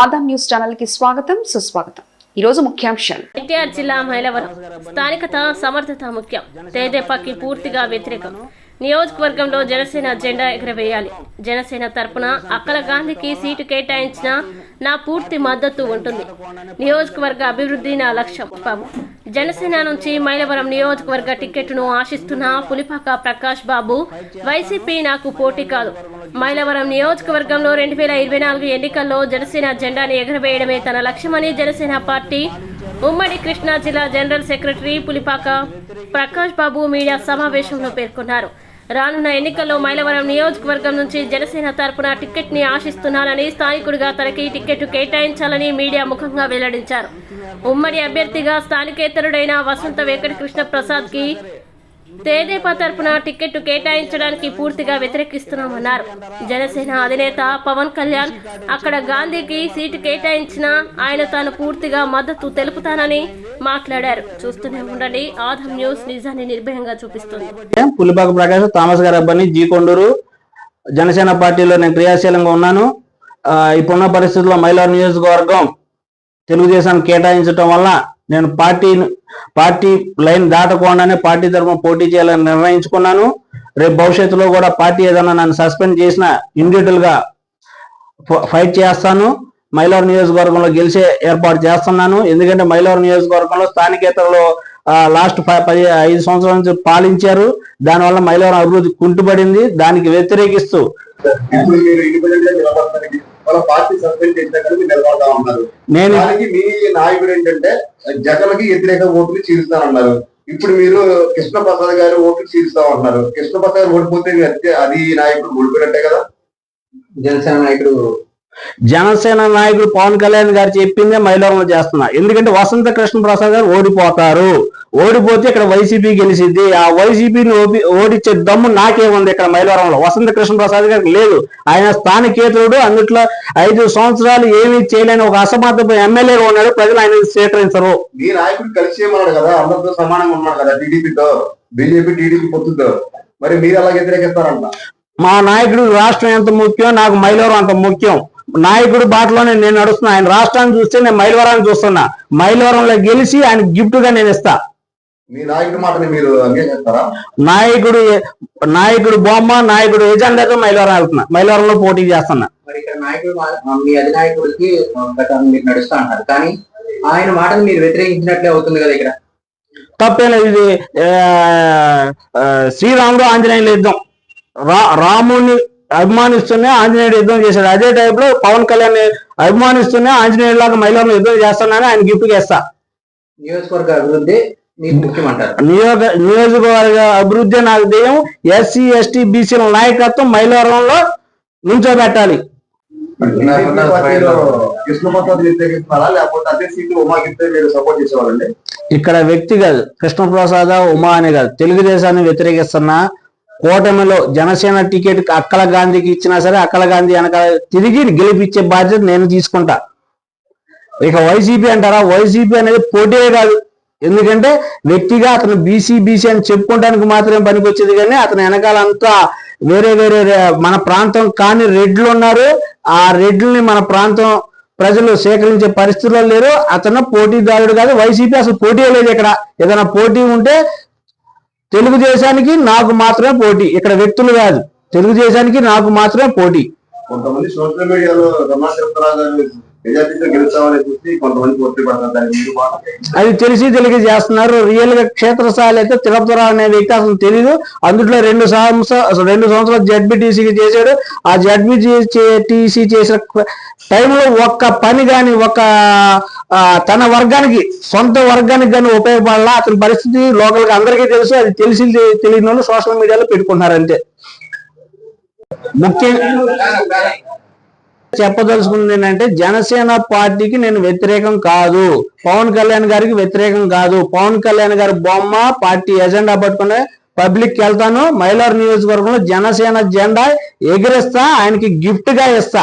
Adam news ఛానల్కి స్వాగతం సుస్వాగతం. ఈరోజు ముఖ్యాంశాలు. ఎన్టీఆర్ జిల్లా మైలవరం. స్థానికత సమర్థత ముఖ్యం. తెదేపాకి పూర్తిగా వ్యతిరేకం. నియోజకవర్గంలో జనసేన జెండా ఎగరవేయాలి. జనసేన తరపున అక్కల గాంధీకి సీటు కేటాయించిన నా పూర్తి మద్దతు ఉంటుంది. నియోజకవర్గ అభివృద్ధి నా లక్ష్యం. బాబు జనసేన నుంచి మైలవరం నియోజకవర్గ టికెట్ను ఆశిస్తున్న పులిపాక ప్రకాష్ బాబు వైసీపీ నాకు పోటీ కాదు. మైలవరం నియోజకవర్గంలో రెండు వేల ఇరవై నాలుగు ఎన్నికల్లో జనసేన జెండాను ఎగరవేయడమే తన లక్ష్యమని జనసేన పార్టీ ఉమ్మడి కృష్ణా జిల్లా general secretary Pulipaka Prakash Babu media సమావేశంలో పేర్కొన్నారు. రానున్న ఎన్నికల్లో మైలవరం నియోజకవర్గం నుంచి జనసేన తరపున టిక్కెట్ని ఆశిస్తున్నానని స్థానికుడిగా తనకి టికెట్ కేటాయించాలని మీడియా ముఖంగా వెల్లడించారు. ఉమ్మడి అభ్యర్థిగా స్థానికేతరుడైన వసంత వెంకట కృష్ణ తేదేపా తరపున టికెట్ కేటాయించడానికి పూర్తిగా వ్యతిరేకిస్తున్నామన్నారు. జనసేన అధినేత పవన్ కళ్యాణ్ అక్కడ గాంధీకి సీటు కేటాయించిన ఆయన తాను పూర్తిగా మద్దతు తెలుపుతానని మాట్లాడారు. చూస్తూనే ఉండండి. ఆధం న్యూస్ నిజాన్ని నిర్భయంగా చూపిస్తుంది. పులిపాక ప్రకాష్ థామస్ గారి అబ్బాయి జీ కొండూరు. జనసేన పార్టీలో నేను క్రియాశీలంగా ఉన్నాను. ఇప్పుడున్న పరిస్థితుల్లో మైలార్ నియోజకవర్గం తెలుగుదేశానికి కేటాయించడం వల్ల నేను పార్టీ పార్టీ లైన్ దాటకుండానే పార్టీ తరఫున పోటీ చేయాలని నిర్ణయించుకున్నాను. రేపు భవిష్యత్తులో కూడా పార్టీ ఏదైనా నన్ను సస్పెండ్ చేసిన ఇండివిజువల్గా ఫైట్ చేస్తాను. మైలవరం నియోజకవర్గంలో గెలిచే ఏర్పాటు చేస్తున్నాను. ఎందుకంటే మైలవరం నియోజకవర్గంలో స్థానికేతరులు లాస్ట్ పది ఐదు సంవత్సరాల నుంచి పాలించారు. దానివల్ల మైలవరం అభివృద్ధి కుంటుపడింది. దానికి వ్యతిరేకిస్తూ వాళ్ళ పార్టీ సస్పెండ్ మీరు నిలబడతా ఉన్నారు. నేను దానికి మీ నాయకుడు ఏంటంటే జగన్కి వ్యతిరేక ఓట్లు చీలుస్తానన్నారు ఇప్పుడు మీరు కృష్ణ ప్రసాద్ గారు ఓట్లు చీలుస్తా ఉన్నారు కృష్ణ ప్రసాద్ గారు ఓడిపోతే అది నాయకుడు ఓడిపోయినట్టే కదా? జనసేన నాయకుడు జనసేన నాయకుడు పవన్ కళ్యాణ్ గారు చెప్పిందే మైలవరంలో చేస్తున్నా. ఎందుకంటే వసంత కృష్ణ ప్రసాద్ గారు ఓడిపోతారు. ఓడిపోతే ఇక్కడ వైసీపీ గెలిచిద్ది. ఆ వైసీపీని ఓడించే దమ్ము నాకేముంది ఇక్కడ మైలవరంలో. వసంత కృష్ణ ప్రసాద్ గారికి లేదు. ఆయన స్థానికేతరుడు అందుట్లో ఐదు సంవత్సరాలు ఏమీ చేయలేని ఒక అసమర్థపు ఎమ్మెల్యేగా ఉన్నాడు. ప్రజలు ఆయన స్వీకరించరు. మీ నాయకుడు కలిసి కదా. అందరితో సమానంగా ఉన్నాడు కదా టీడీపీతో. బీజేపీ టీడీపీ పొత్తుతో. మరి మీరు ఎలా వ్యతిరేకిస్తారంట? మా నాయకుడు రాష్ట్రం ఎంత ముఖ్యం నాకు మైలవరం అంత ముఖ్యం. నాయకుడు బాటలోనే నేను నడుస్తున్నా. ఆయన రాష్ట్రాన్ని చూస్తే నేను మైలవరాన్ని చూస్తున్నా. మైలవరంలో గెలిచి ఆయన గిఫ్ట్గా నేను ఇస్తా. మీ నాయకుడి మాటని మీరు అంగీకరిస్తారా? నాయకుడు నాయకుడు బొమ్మ నాయకుడు ఎజెండాతో మైలవరం వెళ్తున్నా. మైలవరంలో పోటీ చేస్తున్నా. మరి ఇక్కడ నాయకుడు మా- అధినాయకుడికి ప్రకారం మీరు నడుస్తా అంటారు. కానీ ఆయన మాటను మీరు వ్యతిరేకించినట్లే అవుతుంది కదా ఇక్కడ. తప్పేం లేదు ఇది శ్రీరాముడు ఆంజనేయుల యుద్ధం. రా రాముడిని అభిమానిస్తూనే ఆంజనేయుడు యుద్ధం చేశాడు. అదే టైప్లో పవన్ కళ్యాణ్ అభిమానిస్తూనే ఆంజనేయుడు లాగా మైలవరం యుద్ధం చేస్తున్నానని ఆయన గిఫ్ట్ చేస్తా నియోజకవర్గ అభివృద్ధి నియోజక నియోజకవర్గ అభివృద్ధి నాకు ధ్యేయం ఎస్సీ ఎస్టీ బీసీల నాయకత్వం మైలవరంలో నుంచోబెట్టాలి. ఇక్కడ వ్యక్తి కాదు. కృష్ణప్రసాద ఉమా అని కాదు. తెలుగుదేశాన్ని వ్యతిరేకిస్తున్న కూటమిలో జనసేన టికెట్ అక్కల గాంధీకి ఇచ్చినా సరే అక్కల గాంధీ వెనక తిరిగి గెలిపించే బాధ్యత నేను తీసుకుంటా. ఇక వైసీపీ అంటారా? వైసీపీ అనేది పోటీ కాదు. ఎందుకంటే వ్యక్తిగా అతను బీసీ బీసీ అని చెప్పుకోవడానికి మాత్రమే పనికొచ్చేది కానీ అతని వెనకాలంతా వేరే వేరే మన ప్రాంతం కాని రెడ్లు ఉన్నారు. ఆ రెడ్లని మన ప్రాంతం ప్రజలు సేకరించే పరిస్థితుల్లో లేరు. అతను పోటీదారుడు కాదు. వైసీపీ అసలు పోటీ లేదు ఇక్కడ. ఏదైనా పోటీ ఉంటే తెలుగుదేశానికి నాకు మాత్రమే పోటీ. ఇక్కడ వ్యక్తులు కాదు. తెలుగుదేశానికి నాకు మాత్రమే పోటీ. కొంతమంది సోషల్ మీడియాలో అది తెలిసి తెలిగి చేస్తున్నారు. రియల్గా క్షేత్రస్థాయిలో అయితే తిరుపతిరావు అనే వ్యక్తి అసలు తెలియదు అందులో రెండు సంవత్సరాలు రెండు సంవత్సరాలు జడ్బిటీసీకి చేశాడు. ఆ జడ్బిటీసీ చేసిన టైంలో ఒక్క పని కానీ ఒక తన వర్గానికి సొంత వర్గానికి కానీ ఉపయోగపడాలా. అతని పరిస్థితి లోకల్గా అందరికీ తెలుసు. అది తెలిసి తెలియని వాళ్ళు సోషల్ మీడియాలో పెట్టుకుంటున్నారు అంతే. ముఖ్యంగా చెప్పదలుచుకుంది ఏంటంటే జనసేన పార్టీకి నేను వ్యతిరేకం కాదు. పవన్ కళ్యాణ్ గారికి వ్యతిరేకం కాదు. పవన్ కళ్యాణ్ గారి బొమ్మ పార్టీ ఎజెండా పట్టుకుని పబ్లిక్ వెళ్తాను. మైలార్ నియోజకవర్గంలో జనసేన జెండా ఎగిరిస్తా ఆయనకి గిఫ్ట్గా ఇస్తా.